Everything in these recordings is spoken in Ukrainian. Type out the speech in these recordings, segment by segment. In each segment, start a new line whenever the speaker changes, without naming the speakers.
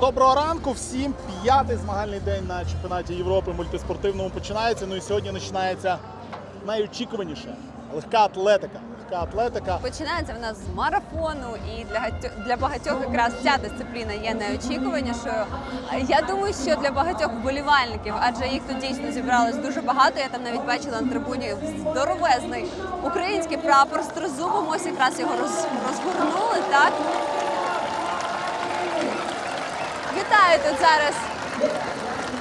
доброго ранку всім. П'ятий змагальний день на чемпіонаті Європи мультиспортивному починається. Ну і сьогодні починається найочікуваніше легка атлетика. Легка атлетика.
Починається в нас з марафону, і для для багатьох якраз ця дисципліна є найочікуванішою. Я думаю, що для багатьох вболівальників, адже їх тут дійсно зібралось дуже багато. Я там навіть бачила на трибуні здоровезний український прапор з тризубом. Ось якраз його роз, розгорнули. Так вітаю тут зараз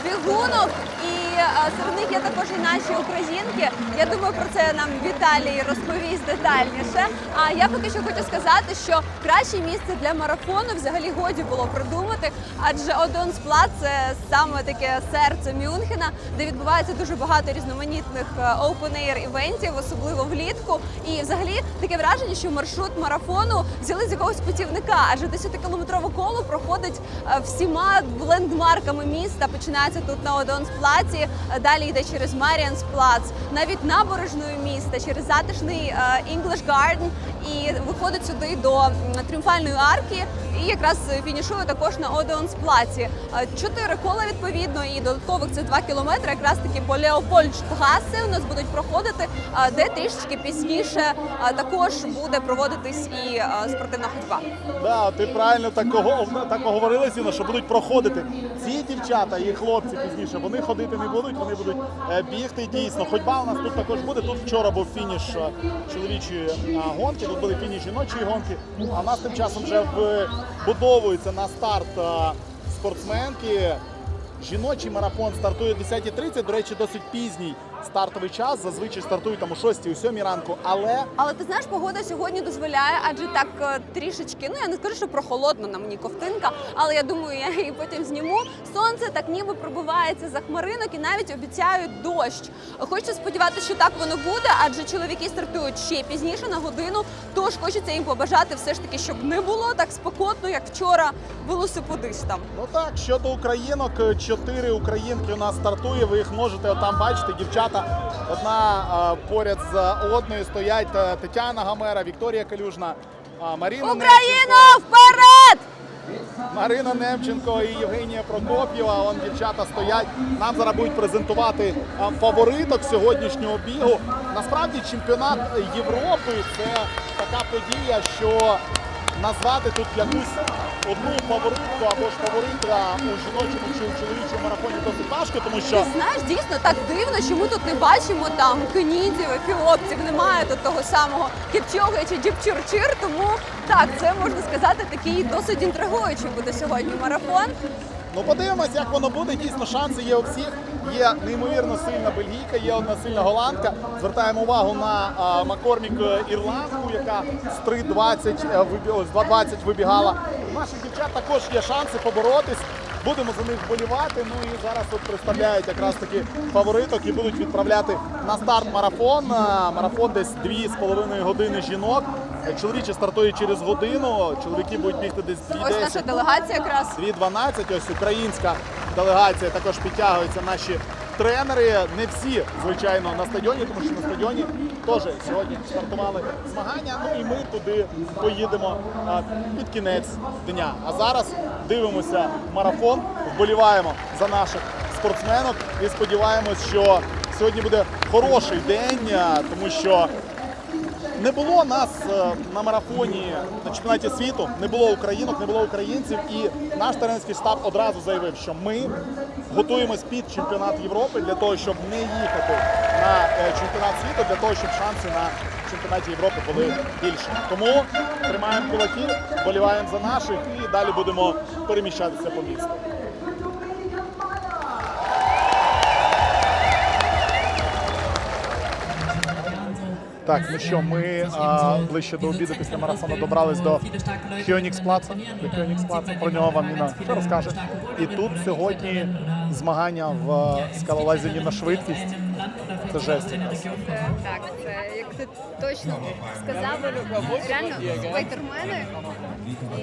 бігунок. І е, серед них є також і наші українки. Я думаю, про це нам Віталій розповість детальніше. А я поки що хочу сказати, що краще місце для марафону взагалі годі було придумати, адже Одонсплат це саме таке серце Мюнхена, де відбувається дуже багато різноманітних е, open-air івентів, особливо влітку. І взагалі таке враження, що маршрут марафону взяли з якогось путівника, адже 10-кілометрове коло проходить е, всіма лендмарками міста. Починається тут на Одонсплаці, е, далі йде через Маріансплац, навіть набережною міста, через затишний е, English Garden і виходить сюди до тріумфальної арки. І якраз фінішує також на Одеонсплаці. Чотири кола відповідно, і додаткових це два кілометри. Якраз таки по Леопольдштгасе у нас будуть проходити, де трішечки пізніше е, також буде проводитись і е, спортивна ходьба.
Да, ти правильно так, так оговорили, Зіно, що будуть проходити. Ці дівчата і хлопці пізніше, вони ходити не будуть, вони будуть е, бігти дійсно. Ходьба у нас тут також буде. Тут вчора був фініш е, чоловічої гонки, тут були фініш жіночої гонки. А в нас тим часом вже вбудовується на старт спортсменки. Жіночий марафон стартує о 10.30, до речі, досить пізній стартовий час. Зазвичай стартують там о 6 о 7 ранку, але
Але ти знаєш, погода сьогодні дозволяє, адже так е, трішечки, ну я не скажу, що прохолодно на мені ковтинка, але я думаю, я її потім зніму. Сонце так ніби пробивається за хмаринок і навіть обіцяють дощ. Хочу сподіватися, що так воно буде, адже чоловіки стартують ще пізніше на годину. Тож хочеться їм побажати все ж таки, щоб не було так спекотно, як вчора велосипедистам.
Ну так, щодо українок, е, чотири українки у нас стартує. Ви їх можете отам бачити. Дівчата одна е, поряд з одною стоять е, Тетяна Гамера, Вікторія Калюжна, Маріна
Україно, вперед!
Марина Немченко і Євгенія Прокоп'єва. Вон дівчата стоять. Нам зараз будуть презентувати фавориток сьогоднішнього бігу. Насправді чемпіонат Європи це така подія, що назвати тут якусь одну фаворитку або ж фаворита у жіночому чи у чоловічому марафоні досить важко, тому що
Ти знаєш, дійсно так дивно, що ми тут не бачимо там кенійців, ефіопців, немає тут того самого кіпчога чи діпчурчир. Тому так, це можна сказати, такий досить інтригуючий буде сьогодні марафон.
Ну, подивимось, як воно буде. Дійсно, шанси є у всіх. Є неймовірно сильна бельгійка, є одна сильна голландка. Звертаємо увагу на а, Маккормік е, ірландку, яка з 3.20 е, вибі- ось, 2.20 вибігала. Наших дівчат також є шанси поборотись. Будемо за них вболівати. Ну і зараз от представляють якраз таки фавориток і будуть відправляти на старт марафон. Марафон десь 2,5 години жінок. Чоловічі стартує через годину. Чоловіки будуть бігти десь 2.10.
Ось наша делегація якраз.
2.12, ось українська делегація також підтягуються наші тренери. Не всі, звичайно, на стадіоні, тому що на стадіоні теж сьогодні стартували змагання. Ну і ми туди поїдемо під кінець дня. А зараз дивимося марафон, вболіваємо за наших спортсменок і сподіваємось, що сьогодні буде хороший день, тому що. Не було нас е, на марафоні на чемпіонаті світу, не було українок, не було українців, і наш тренерський штаб одразу заявив, що ми готуємось під чемпіонат Європи для того, щоб не їхати на е, чемпіонат світу, для того, щоб шанси на чемпіонаті Європи були більші. Тому тримаємо кулаки, боліваємо за наших і далі будемо переміщатися по місту. Так, ну що, ми а, ближче до обіду після марафону добрались до Хьоніксплаца. Про нього вам Ніна ще розкаже. І тут сьогодні змагання в скалолазінні на швидкість. це жесть.
Це, так, це як ти точно сказав, реально спайдермени.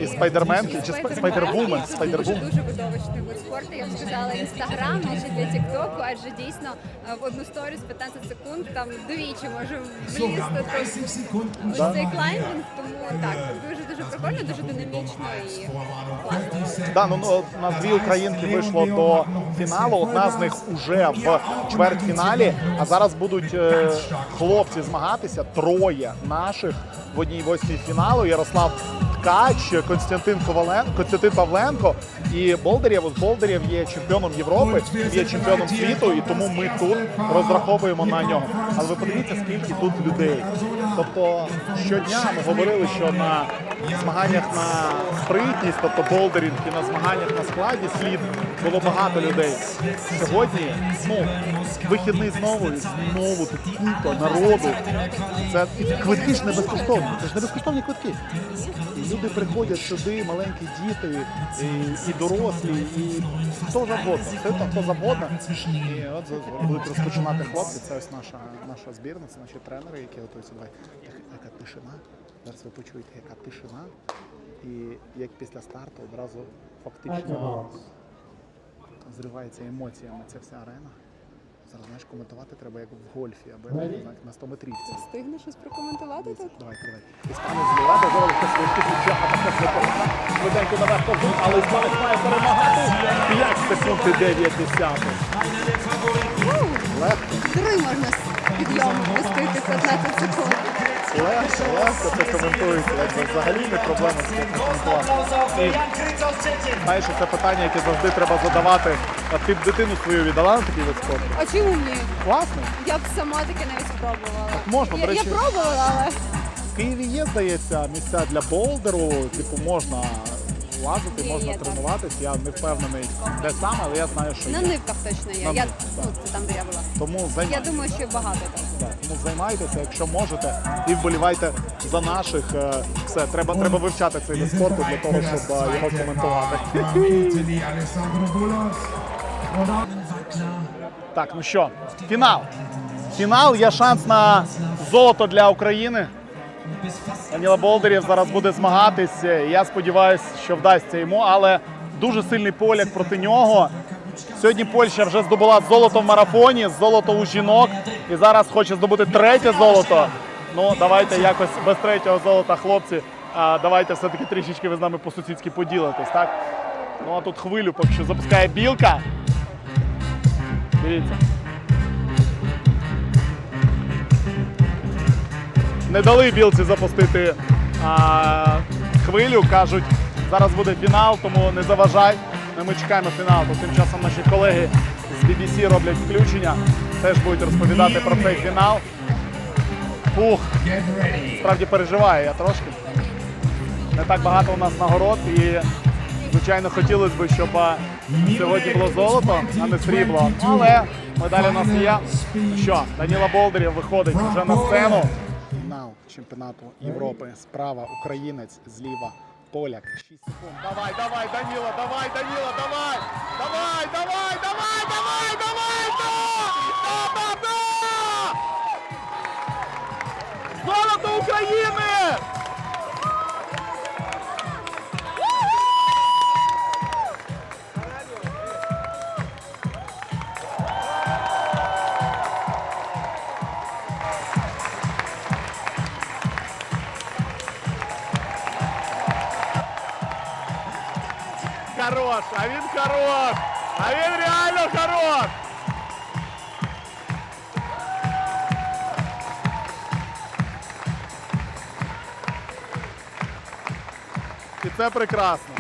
І спайдерменки, чи спай- спайдервумен,
Дуже,
спайдервумен.
дуже видовищний вид спорту. Я б сказала, інстаграм більше для тіктоку, адже дійсно е, в одну сторіс 15 секунд там двічі може влізти ось цей клаймінг, тому так, дуже дуже прикольно, дуже динамічно і класно.
Да, ну, ну у нас дві українки вийшло до фіналу. Одна з них уже в чвертьфіналі. А зараз будуть е, хлопці змагатися. Троє наших в одній восьмій фіналу. Ярослав Ткач, Константин Коваленко, Константин Павленко і Болдерєв. Болдерєв є чемпіоном Європи, є чемпіоном світу, і тому ми тут розраховуємо на нього. Але ви подивіться, скільки тут людей. Тобто щодня ми говорили, що на змаганнях на спритність, тобто болдерінг і на змаганнях на складі слід було багато людей. Сьогодні ну, вихідний знову і знову тут купа народу. Це квитки ж не безкоштовні. Це ж не безкоштовні квитки. Люди приходять сюди, маленькі діти, і, і дорослі, і хто завгодно. Все то, хто завгодно. І от будуть розпочинати хлопці. Це ось наша наша збірна, це наші тренери, які готуються. Давай, яка тишина. Зараз ви почуєте, яка тишина. І як після старту одразу фактично зривається емоціями ця вся арена. Зараз знаєш, коментувати треба як в гольфі, або я не знаю, на 100 метрівці.
Встигне щось прокоментувати тут?
Давайте, давай. Іспанець зліва, зараз хтось вишки дівчата, така непогана. Швиденько наверх повзуть, але іспанець має перемагати. 5 секунд і 9 десятих. Легко,
Три можна з підйому пустити 15 секунд.
Легко, легко це коментується. Якби взагалі не проблема з цим коментувати. Знаєш, це питання, яке завжди треба задавати. А ти б дитину свою віддала на такий вид спорту?
А чому ні?
Класно.
Я б сама таке навіть спробувала.
можна,
я,
до речі.
я пробувала, але
В Києві є, здається, місця для болдеру, типу можна лазити,
Є,
можна
є, так.
тренуватись. Я не впевнений, де саме, але я знаю, що
на
є.
нивках точно є.
На
Я,
нивках,
ну, це там, де я була.
Тому
Я
займайтеся.
думаю, що багато там.
Так, Тому займайтеся, якщо можете, і вболівайте за наших. е, Все, треба, треба вивчати цей вид спорту для того, щоб е, його коментувати. Так, ну що, фінал. Фінал є шанс на золото для України. Даніла Болдерів зараз буде змагатись. Я сподіваюся, що вдасться йому, але дуже сильний поляк проти нього. Сьогодні Польща вже здобула золото в марафоні, золото у жінок. І зараз хоче здобути третє золото. Ну, давайте якось без третього золота, хлопці. А, давайте все-таки трішечки ви з нами по-сусідськи поділитесь, так? Ну а тут хвилю поки що запускає білка. Дивіться. Не дали білці запустити а, хвилю. Кажуть, зараз буде фінал, тому не заважай. Ми чекаємо фінал. Тим часом наші колеги з BBC роблять включення. Теж будуть розповідати про цей фінал. Фух, справді переживаю я трошки. Не так багато у нас нагород і, звичайно, хотілося б, щоб сьогодні було золото, а не срібло. Але медаль у нас є. Що, Даніла Болдерів виходить вже на сцену. Чемпіонату Європи. Справа українець, зліва поляк. 6 секунд. Давай, давай, Даніла, давай, Даніла, давай! Давай, давай, давай, давай, давай! Да! Да, да, да! Золото України! Хорош, а він хорош! А він реально хорош! І це прекрасно.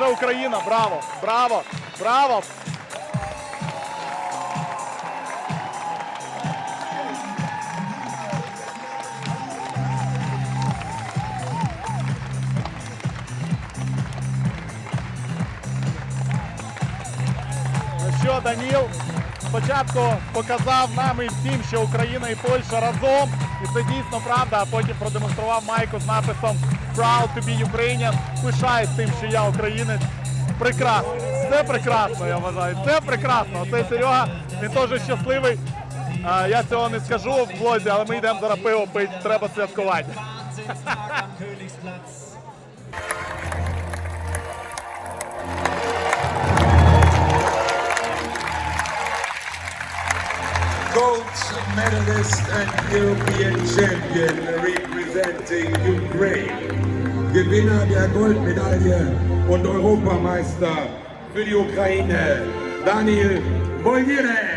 Польща, Україна, браво! Браво! Браво! Ну що, Даніл? спочатку показав нам і всім, що Україна і Польща разом, і це дійсно правда. А потім продемонстрував майку з написом Proud to be Ukrainian. Пишаюсь тим, що я українець. Прекрасно, це прекрасно, я вважаю. Це прекрасно. Цей Серега, він теж щасливий. Я цього не скажу в блозі, але ми йдемо зараз пиво пити, треба святкувати.
gold medalist and European champion representing Ukraine. Gewinner der Goldmedaille und Europameister für die Ukraine, Daniel Boljerev.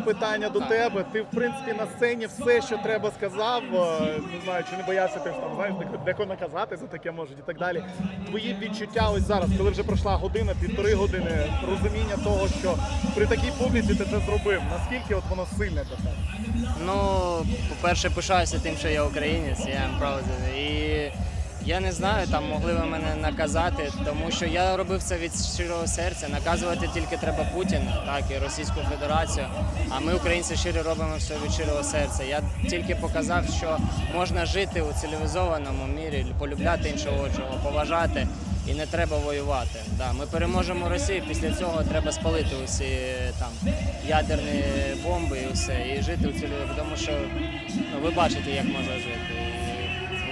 Питання до тебе. Ти, в принципі, на сцені все, що треба, сказав. Е, Не знаю, чи не боявся ти там, знаєш, деко- наказати за таке можуть і так далі. Твої відчуття ось зараз, коли вже пройшла година, півтори години, розуміння того, що при такій публіці ти це зробив. Наскільки от воно сильне для тебе?
Ну, по-перше, пишаюся тим, що я українець, я proud. І я не знаю, там могли ви мене наказати, тому що я робив це від щирого серця. Наказувати тільки треба Путіна, так і Російську Федерацію. А ми, українці, щиро робимо все від щирого серця. Я тільки показав, що можна жити у цивілізованому мірі, полюбляти іншого іншого, поважати. І не треба воювати. Да, ми переможемо Росію. Після цього треба спалити усі там ядерні бомби і все, і жити у цілі, тому що ну, ви бачите, як можна жити.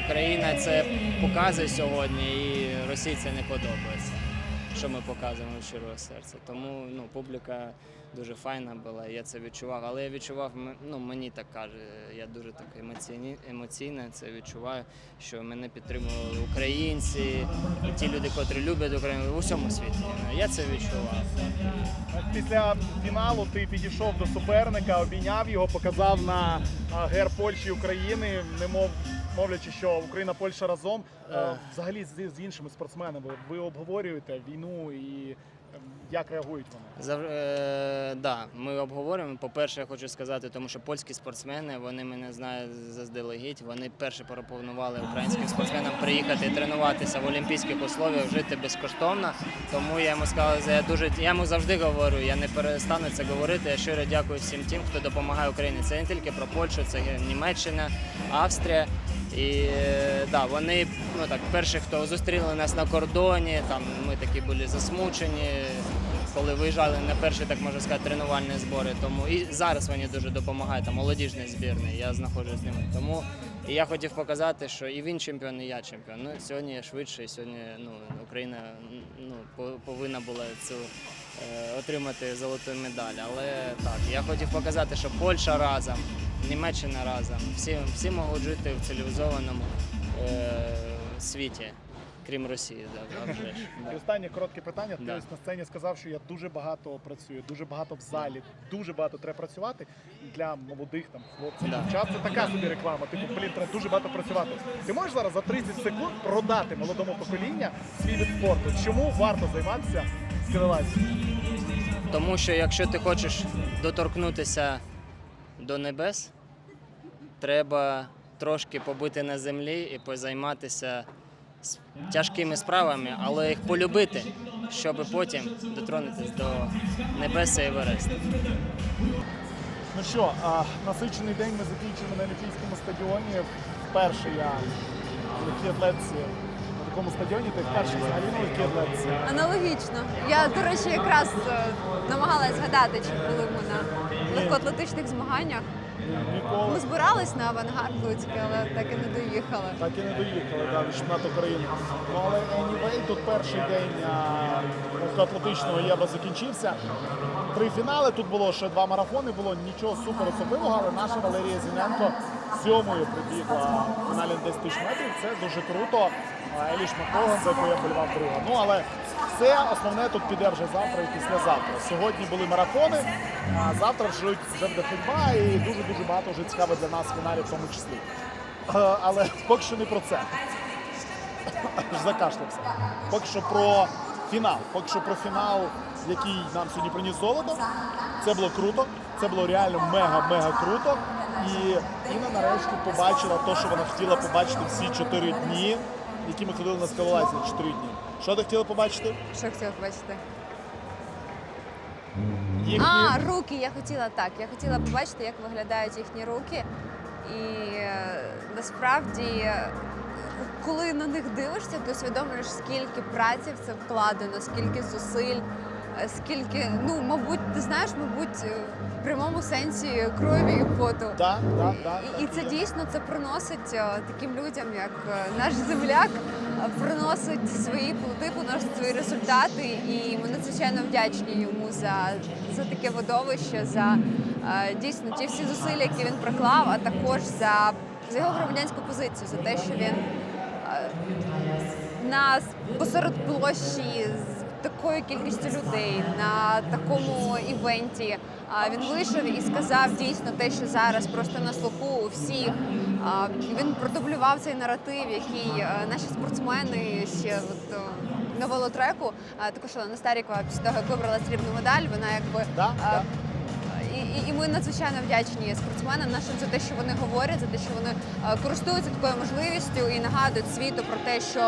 Україна це показує сьогодні, і Росії це не подобається, що ми показуємо від щирого серця. Тому ну, публіка дуже файна була, я це відчував. Але я відчував, ну мені так каже, я дуже так емоційні, емоційно це відчуваю, що мене підтримували українці, ті люди, котрі люблять Україну у всьому світі. Я це відчував.
Після фіналу ти підійшов до суперника, обійняв його, показав на а, герб Польщі України, немов мовлячи, що Україна Польща разом. Е, Взагалі з, з іншими спортсменами ви обговорюєте війну і е, як реагують вони?
Зав... Е, да, ми обговорюємо. По-перше, я хочу сказати, тому що польські спортсмени вони мене знають заздалегідь. Вони перші пропонували українським спортсменам приїхати і тренуватися в олімпійських условіях, жити безкоштовно. Тому я йому сказав, я дуже я йому завжди говорю. Я не перестану це говорити. Я щиро дякую всім тим, хто допомагає Україні. Це не тільки про Польщу, це Німеччина, Австрія. І да, вони ну так перші, хто зустріли нас на кордоні. Там ми такі були засмучені коли виїжджали на перші, так можна сказати, тренувальні збори. Тому і зараз вони дуже допомагають там молодіжний збірний. Я знаходжусь з ними. Тому І я хотів показати, що і він чемпіон, і я чемпіон. Ну, сьогодні швидше, і сьогодні ну, Україна ну, по- повинна була цю е, отримати золоту медаль. Але так, я хотів показати, що Польща разом, Німеччина разом. Всі, всі можуть жити в цивілізованому е, світі, крім Росії. Да, вже.
І останнє коротке питання. Ти
Да.
ось на сцені сказав, що я дуже багато працюю, дуже багато в залі, дуже багато треба працювати для молодих там хлопців.
Да.
Дівчат це така собі реклама. Типу, блін, треба дуже багато працювати. Ти можеш зараз за 30 секунд продати молодому поколінню свій від спорту. Чому варто займатися скелелазією?
Тому що якщо ти хочеш доторкнутися до небес, треба трошки побути на землі і позайматися тяжкими справами, але їх полюбити, щоб потім дотронутися до небеса і Евересту.
Ну що, а, насичений день ми закінчимо на Олімпійському стадіоні. Вперше я в легкій атлетці на такому стадіоні, ти вперше взагалі на легкій атлетці.
Аналогічно. Я, до речі, якраз е, намагалась згадати, чи були ми на легкоатлетичних змаганнях. Ми збирались на авангард Луцький, але так і не доїхали.
так і не доїхали да, від чемпіонату України. Ну але anyway, тут перший день а, легкоатлетичного євро закінчився. Три фінали, тут було ще два марафони, було нічого супер особливого, але наша Валерія Зіненко сьомою прибігла в фіналі на 10 тисяч метрів. Це дуже круто. Еліш Макоган, за яку я болівав друга. Ну але все основне тут піде вже завтра і післязавтра. Сьогодні були марафони, а завтра вже, вже буде ходьба і дуже дуже багато вже цікаво для нас фіналі в тому числі. Е, Але поки що не про це. Аж закашлявся. Поки що про фінал. Поки що про фінал, який нам сьогодні приніс золото. Це було круто. Це було реально мега-мега круто. І Інна нарешті побачила те, що вона хотіла побачити всі чотири дні, які ми ходили на скалолазі чотири дні. Що ти хотіла побачити?
Що хотіла побачити?
Їхні
А, руки. Я хотіла так. Я хотіла побачити, як виглядають їхні руки. І е, насправді, е, коли на них дивишся, ти усвідомлюєш, скільки праці в це вкладено, скільки зусиль, скільки, ну, мабуть, ти знаєш, мабуть, е, в прямому сенсі крові і поту.
Да, да, да.
І, і це дійсно це приносить е, таким людям, як е, наш земляк, е, приносить свої плоди, приносить свої результати. І ми надзвичайно вдячні йому за, за таке видовище, за е, дійсно ті всі зусилля, які він приклав, а також за, за його громадянську позицію, за те, що він е, на посеред площі з такою кількістю людей на такому івенті. Він вийшов і сказав дійсно те, що зараз просто на слуху у всіх. Він продублював цей наратив, який е, наші спортсмени ще от, на велотреку. Також на Старікова після того, як вибрала срібну медаль, вона якби
Да, да.
І, і- ми надзвичайно вдячні спортсменам нашим за те, що вони говорять, за те, що вони е, користуються такою можливістю і нагадують світу про те, що,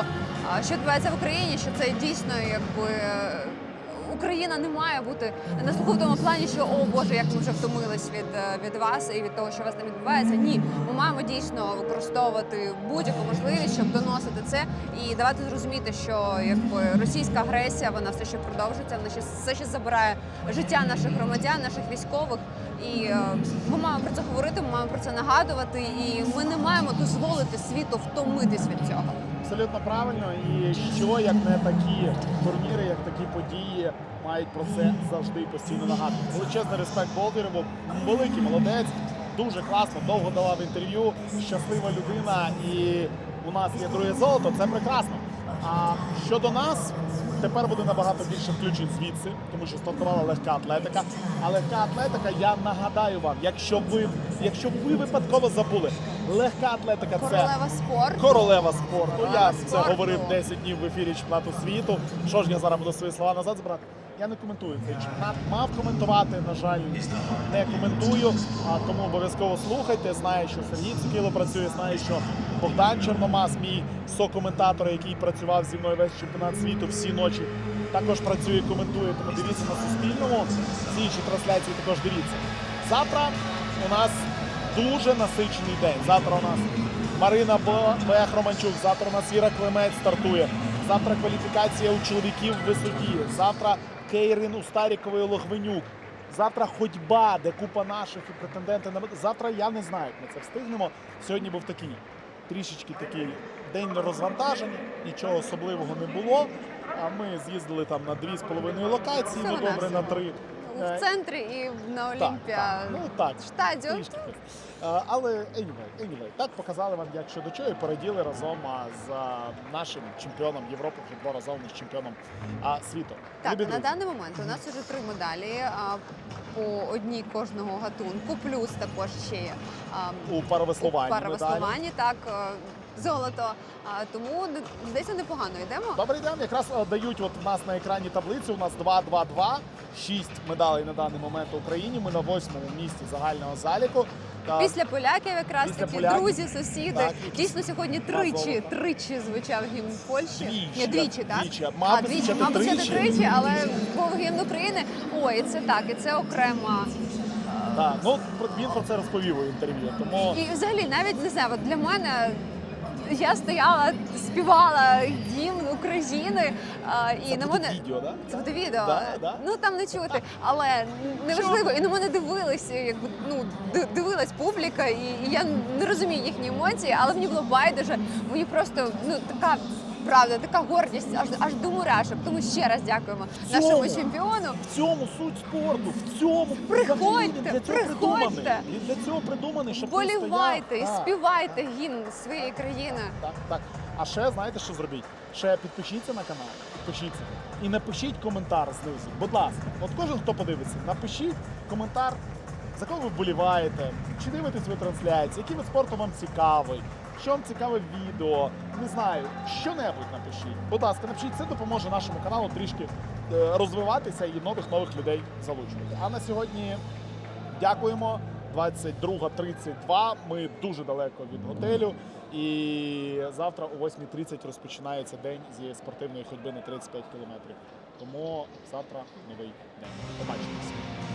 е, що відбувається в Україні, що це дійсно якби. Україна не має бути на слуху плані, що о Боже, як ми вже втомились від, е, від вас і від того, що у вас там відбувається. Ні, ми маємо дійсно використовувати будь-яку можливість, щоб доносити це і давати зрозуміти, що якби російська агресія вона все ще продовжується, вона ще все ще забирає життя наших громадян, наших військових. І е, ми маємо про це говорити, ми маємо про це нагадувати, і ми не маємо дозволити світу втомитись від цього.
Абсолютно правильно. І що як не такі турніри, як такі події мають про це завжди постійно нагадувати. Величезний респект Болдерову, великий молодець, дуже класно, довго давав інтерв'ю, щаслива людина, і у нас є друге золото. Це прекрасно. А щодо нас. Тепер буде набагато більше включень звідси, тому що стартувала легка атлетика. А легка атлетика, я нагадаю вам, якщо ви, якщо ви випадково забули, легка атлетика це
Королева спорту.
Королева спорту. Я це говорив 10 днів в ефірі чемпіонату світу. Що ж я зараз буду свої слова назад збирати? Я не коментую цей чемпіонат. Мав коментувати, на жаль, не коментую. А тому обов'язково слухайте. Знаю, що Сергій Цикіло працює, знаю, що Богдан Чорномас, мій сокоментатор, який працював зі мною весь чемпіонат світу всі ночі, також працює коментує. Тому дивіться на Суспільному. Ці інші трансляції також дивіться. Завтра у нас дуже насичений день. Завтра у нас Марина Бех Романчук, завтра у нас Іра Климець стартує. Завтра кваліфікація у чоловіків в висоті. Завтра Кейрин у Старікової Логвинюк. Завтра ходьба, де купа наших і претенденти на завтра. Я не знаю, як ми це встигнемо. Сьогодні був такий трішечки такий день розвантаження, нічого особливого не було. А ми з'їздили там на дві з половиною локації, ну добре на три.
В
Е,
центрі і на Олімпіа.
так. Ну так,
Стадіон.
Е, Але anyway, anyway, так показали вам, як що до чого, і пораділи разом з нашим чемпіоном Європи, футбол разом з чемпіоном світу.
Так,
Любі
на
друзі,
даний момент у нас вже три медалі по одній кожного гатунку, плюс також ще є
у паровеслуванні.
у
медалі.
так, е, золото. А, тому здається, непогано йдемо.
Добрий день. Якраз е, дають от у нас на екрані таблицю. У нас 2-2-2, 6 медалей на даний момент Україні. Ми на восьмому місці загального заліку. Та
Після поляків якраз
Після
такі
поляків.
друзі, сусіди.
Так,
Дійсно, сьогодні тричі, тричі звучав гімн Польщі.
Двічі,
Ні, двічі, так?
двічі.
а, двічі, мабуть,
тричі.
тричі, але був гімн України. Ой, це так, і це окрема.
Так, ну він про це розповів у інтерв'ю. Тому
І взагалі навіть не знаю, от для мене. Я стояла, співала гімн України, а, і
це
на
буде
мене
відео, да?
Це буде відео.
Да, да.
Ну там не чути, але неважливо. І на мене дивилися, якби ну ди- дивилась публіка, і, і я не розумію їхні емоції, але мені було байдуже. Мені просто ну така. Правда, така гордість аж аж до мурашок. Тому ще раз дякуємо нашому
цьому.
чемпіону.
В цьому суть спорту, в цьому
Приходьте,
для цього
приходьте.
Він для цього придуманий, щоб
Болівайте і
стояв. Так,
співайте гімн своєї країни.
Так, так. А ще знаєте, що зробіть? Ще підпишіться на канал, підпишіться. І напишіть коментар знизу. Будь ласка, от кожен, хто подивиться, напишіть коментар, за кого ви вболіваєте, чи дивитесь ви трансляції, який вид спорту вам цікавий, що вам цікаве відео, не знаю, що-небудь напишіть. Будь ласка, напишіть, це допоможе нашому каналу трішки е, розвиватися і нових нових людей залучувати. А на сьогодні дякуємо. 22.32. Ми дуже далеко від готелю. І завтра о 8.30 розпочинається день зі спортивної ходьби на 35 кілометрів. Тому завтра новий день. Побачимось.